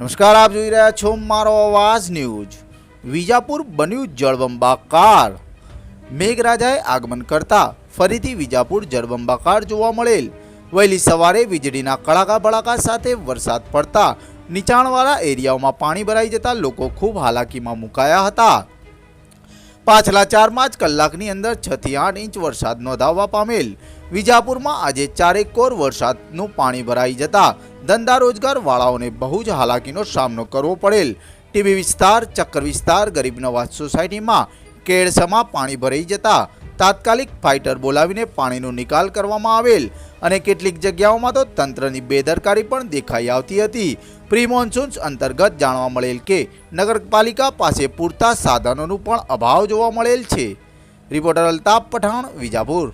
નમસ્કાર, આપ જોઈ રહ્યા છો મારો અવાજ ન્યૂઝ. વિજાપુર બન્યું જળબંબાકાર. મેઘરાજાએ આગમન કરતા ફરીથી વિજાપુર જળબંબાકાર જોવા મળેલ. વહેલી સવારે વીજળીના કડાકા ભડાકા સાથે વરસાદ પડતા નીચાણવાળા એરિયાઓમાં પાણી ભરાઈ જતા લોકો ખૂબ હાલાકીમાં મુકાયા હતા. પાછલા ચાર પાંચ કલાકની અંદર છ થી આઠ ઇંચ વરસાદ નોંધાવવા પામેલ. વિજાપુરમાં આજે ચારેક કોર વરસાદનું પાણી ભરાઈ જતા ધંધા રોજગાર વાળાઓને બહુ જ હાલાકીનો સામનો કરવો પડેલ. ટીબી વિસ્તાર, ચક્કર વિસ્તાર, ગરીબ નવાજ સોસાયટીમાં કેળસમાં પાણી ભરાઈ જતા તાત્કાલિક ફાઇટર બોલાવીને પાણીનો નિકાલ કરવામાં આવેલ અને કેટલીક જગ્યાઓમાં તો તંત્રની બેદરકારી પણ દેખાઈ આવતી હતી. પ્રી મોન્સૂન્સ અંતર્ગત જાણવા મળેલ કે નગરપાલિકા પાસે પૂરતા સાધનોનું પણ અભાવ જોવા મળેલ છે. રિપોર્ટર અલ્તાફ પઠાણ, વિજાપુર.